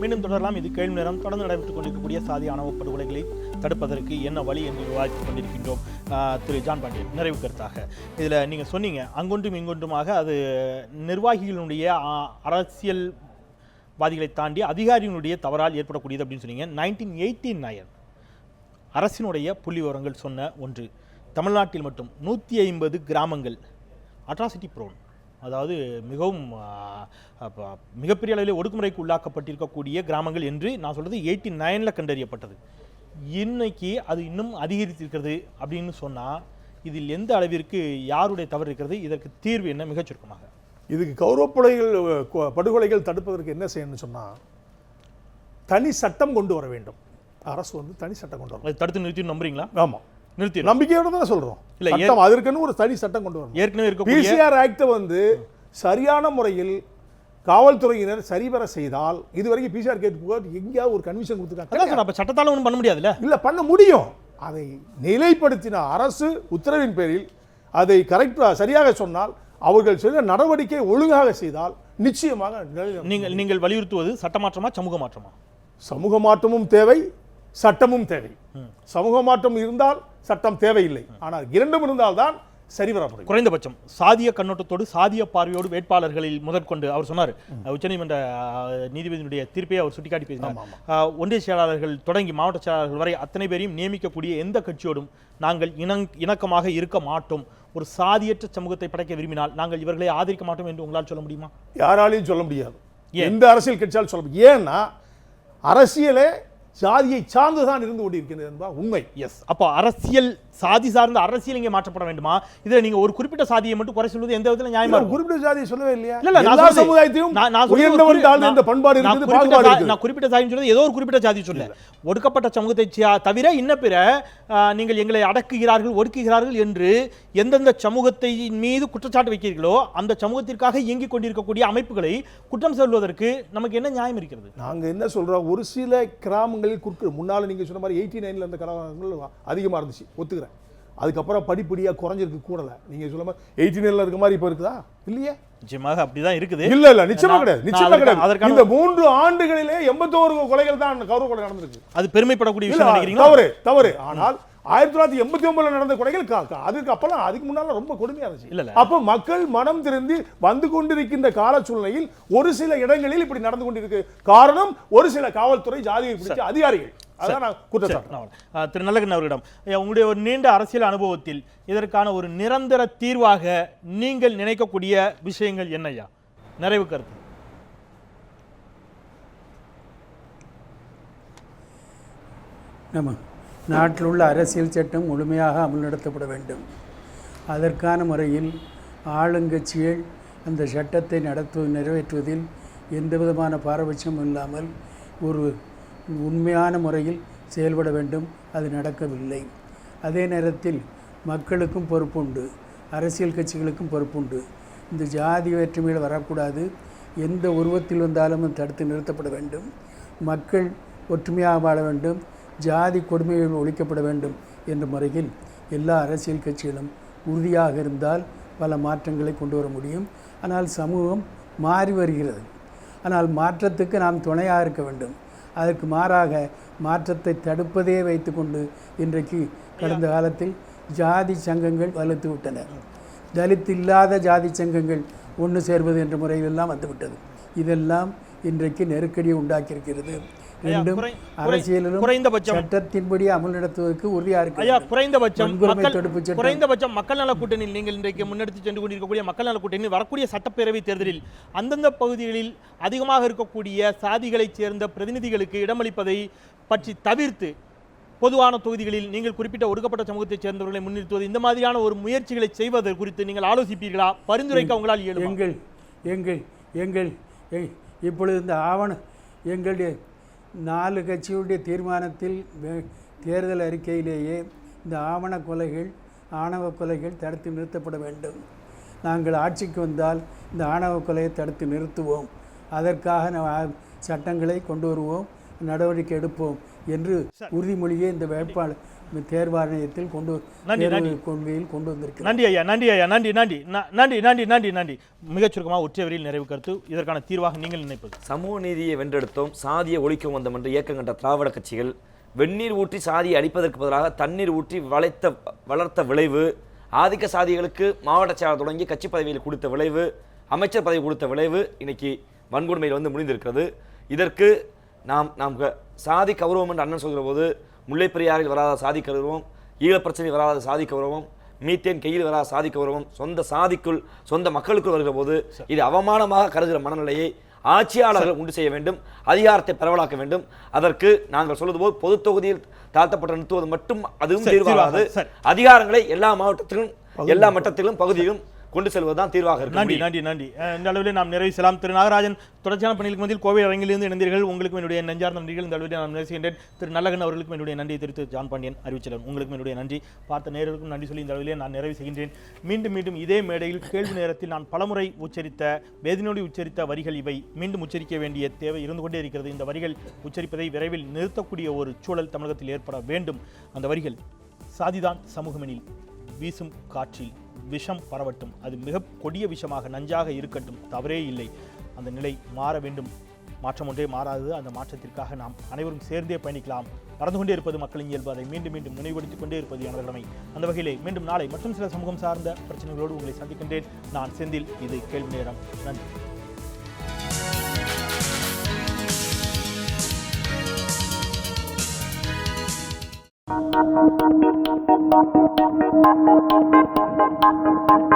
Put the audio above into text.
மீண்டும் தொடரலாம். இது கேள்வி நேரம். தொடர்ந்து நடைபெற்றுக் கொண்டிருக்கக்கூடிய சாதி ஆணவ படுகொலைகளை தடுப்பதற்கு என்ன வழி என்று விவாதித்துக் கொண்டிருக்கின்றோம். திரு ஜான் பாண்டியன் நிறைவு கருத்தாக. இதில் நீங்கள் சொன்னீங்க அங்கொன்றும் இங்கொன்றுமாக அது நிர்வாகிகளுடைய அரசியல் வாதிகளை தாண்டி அதிகாரிகளுடைய தவறால் ஏற்படக்கூடியது அப்படின்னு சொன்னீங்க. நைன்டீன் எயிட்டி நயன் அரசினுடைய புள்ளி விவரங்கள் சொன்ன ஒன்று தமிழ்நாட்டில் மட்டும் நூற்றி ஐம்பது கிராமங்கள் அட்ராசிட்டி ப்ரோன் அதாவது மிகவும் மிகப்பெரிய அளவில் ஒடுக்குமுறைக்கு உள்ளாக்கப்பட்டிருக்கக்கூடிய கிராமங்கள் என்று நான் சொல்றது எயிட்டி நைனில் கண்டறியப்பட்டது. இன்னைக்கு அது இன்னும் அதிகரித்திருக்கிறது அப்படின்னு சொன்னால் இதில் எந்த அளவிற்கு யாருடைய தவறு இருக்கிறது இதற்கு தீர்வு என்ன? மிகச் சுருக்கமாக. இதுக்கு கௌரவப்படைகள் கொ- படுகொலைகள் தடுப்பதற்கு என்ன செய்யணும்னு சொன்னா தனி சட்டம் கொண்டு வர வேண்டும். அரசு வந்து தனி சட்டம் கொண்டு வரணும் அதை தடுத்து நிறுத்தி நம்புறீங்களா? ஆமா. நிறுத்தி நம்பிக்கையோட தான் சொல்றோம். இல்ல, சட்டம் அதற்குன்னு ஒரு தனி சட்டம் கொண்டு வரணும். ஏற்கனவே இருக்கக்கூடிய பிசிஆர் ஆக்டை வந்து சரியான முறையில் காவல்துறையினர் சரிவர செய்தால் இதுவரைக்கும் பிசிஆர் கேட்டு போக எங்கேயாவது ஒரு கன்விஷன் கொடுத்துருக்காங்க. அப்போ சட்டத்தால் ஒன்றும் பண்ண முடியாதுல்ல? இல்ல பண்ண முடியும். அதை நிலைப்படுத்தின அரசு உத்தரவின் பேரில் அதை கரெக்டாக சரியாக சொன்னால் அவர்கள் செய்த நடவடிக்கை ஒழுங்காக செய்தால் நிச்சயமாக நீங்கள் நீங்கள் வலியுறுத்துவது சட்ட மாற்றமா சமூக மாற்றமா? சமூக மாற்றமும் தேவை சட்டமும் தேவை. சமூக மாற்றம் இருந்தால் சட்டம் தேவையில்லை. ஆனால் இரண்டும் இருந்தால்தான் சரிவர முடியும் குறைந்தபட்சம் சாதிய கண்ணோட்டத்தோடு சாதிய பார்வையோடு வேட்பாளர்களில் முதற்கொண்டு அவர் சொன்னார். உச்சநீதிமன்ற நீதிபதியினுடைய தீர்ப்பை அவர் சுட்டிக்காட்டி பேசினார். ஒன்றிய செயலாளர்கள் தொடங்கி மாவட்ட செயலாளர்கள் வரை அத்தனை பேரையும் நியமிக்கக்கூடிய எந்த கட்சியோடும் நாங்கள் இணங் இணக்கமாக இருக்க மாட்டோம். ஒரு சாதியற்ற சமூகத்தை படைக்க விரும்பினால் நாங்கள் இவர்களை ஆதரிக்க மாட்டோம் என்று உங்களால் சொல்ல முடியுமா? யாராலையும் சொல்ல முடியாது? எந்த அரசியல் கட்சியாலும் சொல்ல ஏன்னா அரசியலே ஜாதியை சார்ந்துதான் இருந்து கொண்டிருக்கிறது என்பது உண்மை. எஸ் அப்போ அரசியல் சாதி சார்ந்த அரசியல் இங்கே மாற்றப்பட வேண்டுமா? இதுல நீங்க ஒரு குறிப்பிட்ட சாதியை மட்டும் குறை சொல்வது எந்த விதத்தில் நியாயமா குறிப்பிட்ட ஜாதியை சொல்லவே இல்லையா? இல்ல, எல்லா சமுதாயத்தையும் உயர்ந்தவன் தாழ்ந்த பண்பாடு நான் இருக்குது நான் குறிப்பிட்ட சாதின்னு சொல்றது ஏதோ ஒரு குறிப்பிட்ட ஜாதி சொல்ல. ஒடுக்கப்பட்ட சமூகத்தை தவிர இன்ன பிற நீங்கள் எங்களை அடக்குகிறார்கள் ஒடுக்குகிறார்கள் என்று எந்தெந்த சமூகத்தை மீது குற்றச்சாட்டு வைக்கிறீர்களோ அந்த சமூகத்திற்காக இயங்கிக் கொண்டிருக்கக்கூடிய அமைப்புகளை குற்றம் சொல்வதற்கு நமக்கு என்ன நியாயம் இருக்கிறது? நாங்க என்ன சொல்றோம்? ஒரு சில கிராமங்களில் குறுக்கு. முன்னால நீங்க சொன்ன மாதிரி எயிட்டி நைன்ல அந்த கிராமங்கள் அதிகமா இருந்துச்சு. ஒத்துக்கிறேன். அதுக்கப்புறம் படிப்படியா குறைஞ்சிருக்கு கூடல. நீங்க சொல்ல மாதிரி எயிட்டி நைன்ல இருக்க மாதிரி இப்ப இருக்குதா? இல்லையே? நிச்சயமாக அப்படிதான் இருக்குது. இல்ல இல்ல நிச்சயமா நான்- கிடையாது. நிச்சயமா கிடையாது. இந்த மூன்று ஆண்டுகளிலே எண்பத்தோரு கொலைகள் தான் கௌரவ கொலை நடந்திருக்கு. அது பெருமைப்படக்கூடிய விஷயம் தவறு தவறு. ஆனால் ஆயிரத்தி தொள்ளாயிரத்தி எண்பத்தி ஒன்பதுல நடந்த கொலைகள் கா- கா- அதுக்கு அப்பெல்லாம் அதுக்கு முன்னால ரொம்ப கொடுமையா இருந்துச்சு. இல்ல. அப்போ மக்கள் மனம் திருந்தி வந்து கொண்டிருக்கின்ற கால சூழ்நிலையில் ஒரு சில இடங்களில் இப்படி நடந்து கொண்டிருக்கு. காரணம் ஒரு சில காவல்துறை ஜாதியை பிடிச்ச அதிகாரிகள். திரு நல்லகன் அவர்களிடம் உங்களுடைய ஒரு நீண்ட அரசியல் அனுபவத்தில் இதற்கான ஒரு நிரந்தர தீர்வாக நீங்கள் நினைக்கக்கூடிய விஷயங்கள் என்னய்யா நிறைவு கருத்து. நம்ம நாட்டில் உள்ள அரசியல் சட்டம் முழுமையாக அமல்நடத்தப்பட வேண்டும். அதற்கான முறையில் ஆளுங்கட்சிகள் அந்த சட்டத்தை நடத்து நிறைவேற்றுவதில் எந்த விதமான பாரபட்சமும் இல்லாமல் ஒரு உண்மையான முறையில் செயல்பட வேண்டும். அது நடக்கவில்லை. அதே நேரத்தில் மக்களுக்கும் பொறுப்புண்டு. அரசியல் கட்சிகளுக்கும் பொறுப்புண்டு. இந்த ஜாதி வேற்றுமைகள் வரக்கூடாது. எந்த உருவத்தில் வந்தாலும் தடுத்து நிறுத்தப்பட வேண்டும். மக்கள் ஒற்றுமையாக வாழ வேண்டும். ஜாதி கொடுமைகள் ஒழிக்கப்பட வேண்டும் என்ற முறையில் எல்லா அரசியல் கட்சிகளும் உறுதியாக இருந்தால் பல மாற்றங்களை கொண்டு வர முடியும். ஆனால் சமூகம் மாறி வருகிறது. ஆனால் மாற்றத்துக்கு நாம் துணையாக இருக்க வேண்டும். அதற்கு மாறாக மாற்றத்தை தடுப்பதே வைத்துக்கொண்டு இன்றைக்கு கடந்த காலத்தில் ஜாதி சங்கங்கள் வலுத்து விட்டன. தலித் இல்லாத ஜாதி சங்கங்கள் ஒன்று சேர்வது என்ற முறையிலெல்லாம் வந்துவிட்டது இதெல்லாம் இன்றைக்கு நெருக்கடியை உண்டாக்கியிருக்கிறது ரெண்டும் அரசியலிலும் குறைந்தபட்சம் சட்டத்தின்படி அமல் நடத்துவதற்கு உறுதியாக இருக்க ஐயா. குறைந்தபட்சம் வன்கொடுமை தடுப்பு சட்டம். குறைந்தபட்சம் மக்கள் நல கூட்டணியில் நீங்கள் இன்றைக்கு முன்னெடுத்து சென்று கொண்டிருக்கக்கூடிய மக்கள் நல கூட்டணியில் வரக்கூடிய சட்டப்பேரவை தேர்தலில் அந்தந்த பகுதிகளில் அதிகமாக இருக்கக்கூடிய சாதிகளைச் சேர்ந்த பிரதிநிதிகளுக்கு இடமளிப்பதை பற்றி தவிர்த்து பொதுவான தொகுதிகளில் நீங்கள் குறிப்பிட்ட ஒடுக்கப்பட்ட சமூகத்தைச் சேர்ந்தவர்களை முன்னிறுத்துவது இந்த மாதிரியான ஒரு முயற்சிகளை செய்வது குறித்து நீங்கள் ஆலோசிப்பீர்களா பரிந்துரைக்க உங்களால் இயலுமா எங்கள் எங்கள் எங்கள் இப்பொழுது இந்த ஆவண எங்களுடைய நாலு கட்சியுடைய தீர்மானத்தில் தேர்தல் அறிக்கையிலேயே இந்த ஆவண கொலைகள் ஆணவ கொலைகள் தடுத்து நிறுத்தப்பட வேண்டும். நாங்கள் ஆட்சிக்கு வந்தால் இந்த ஆணவ கொலையை தடுத்து நிறுத்துவோம். அதற்காக சட்டங்களை கொண்டு வருவோம். நடவடிக்கை எடுப்போம் என்று உறுதிமொழியை இந்த வேட்பாளர் தேர்வாணையத்தில் கொண்டு நன்றி. கொள்கையில் கொண்டு வந்திருக்கிறது நன்றி ஐயா நன்றி ஐயா நன்றி நன்றி. ந- நன்றி நன்றி நன்றி நன்றி. மிகச் சுருக்கமாக ஒற்றைவரில் நிறைவு கருத்து. இதற்கான தீர்வாக நீங்கள் நினைப்பது? சமூக நீதியை வென்றெடுத்தோம் சாதியை ஒழிக்க வந்தோம் என்று இயக்கம் கண்ட திராவிட கட்சிகள் வெந்நீர் ஊற்றி சாதியை அடிப்பதற்கு பதிலாக தண்ணீர் ஊற்றி வளைத்த வளர்த்த விளைவு ஆதிக்க சாதிகளுக்கு மாவட்ட செயலாளர் தொடங்கி கட்சி பதவியில் கொடுத்த விளைவு அமைச்சர் பதவி கொடுத்த விளைவு இன்னைக்கு வன்கொடுமையில் வந்து முடிந்திருக்கிறது. இதற்கு நாம் நாம் சாதி கௌரவம் என்று அண்ணன் சொல்கிற போது பெரியாறில் வராத சாதி கௌரவம் ஈழப் பிரச்சனை வராத சாதி கௌரவம் மீத்தேன் கையில் வராத சாதி கௌரவம் சொந்த சாதிக்குள் சொந்த மக்களுக்குள் வருகிற போது இது அவமானமாக கருதுகிற மனநிலையை ஆட்சியாளர்கள் உண்டு செய்ய வேண்டும் அதிகாரத்தை பரவலாக்க வேண்டும். அதற்கு நாங்கள் சொல்வது போல் பொது தொகுதியில் தாழ்த்தப்பட்ட நிறுத்துவது மட்டும் அதுவும் தீர்வாகாது. அதிகாரங்களை எல்லா மாவட்டத்திலும் எல்லா மட்டத்திலும் பகுதியிலும் கொண்டு செல்வதுதான் தீர்வாக இருக்க நன்றி. நன்றி நன்றி. இந்த அளவில் நாம் நிறைவு செய்யலாம். திரு நாகராஜன் தொடர்ச்சியான பணிகளுக்கு மத்தியில் கோவை அரங்கிலிருந்து இணைந்தீர்கள். உங்களுக்கும் என்னுடைய நெஞ்சார்ந்த நன்றிகள். இந்த அளவில் நான் நிறைவு செய்கின்றேன். திரு நல்லகன் அவர்களுக்கும் என்னுடைய நன்றியை தெரிவித்து ஜான் பாண்டியன் அறிவிச்சலன் உங்களுக்கும் என்னுடைய நன்றி. பார்த்த நேயர்களுக்கும் நன்றி சொல்லி இந்த அளவிலே நான் நிறைவு செய்கின்றேன். மீண்டும் மீண்டும் இதே மேடையில் கேள்வி நேரத்தில் நான் பலமுறை உச்சரித்த வேதனையோடு உச்சரித்த வரிகள் இவை. மீண்டும் உச்சரிக்க வேண்டிய தேவை இருந்து கொண்டே இருக்கிறது. இந்த வரிகள் உச்சரிப்பதை விரைவில் நிறுத்தக்கூடிய ஒரு சூழல் தமிழகத்தில் ஏற்பட வேண்டும். அந்த வரிகள் சாதிதான் சமூகமெனில் வீசும் காற்றில். விஷம் பரவட்டும். அது மிக கொடிய விஷமாக நஞ்சாக இருக்கட்டும். தவறே இல்லை. அந்த நிலை மாற வேண்டும். மாற்றம் ஒன்றே மாறாது அந்த மாற்றத்திற்காக நாம் அனைவரும் சேர்ந்தே பயணிக்கலாம். நடந்து கொண்டே இருப்பது மக்களின் இயல்பு. அதை மீண்டும் மீண்டும் நினைவுபடுத்திக் கொண்டே இருப்பது எனது கடமை. அந்த வகையிலே மீண்டும் நாளை மற்றும் சில சமூகம் சார்ந்த பிரச்சனைகளோடு உங்களை சந்திக்கின்றேன். நான் செந்தில். இது கேள்வி நேரம். நன்றி. Thank you. thank you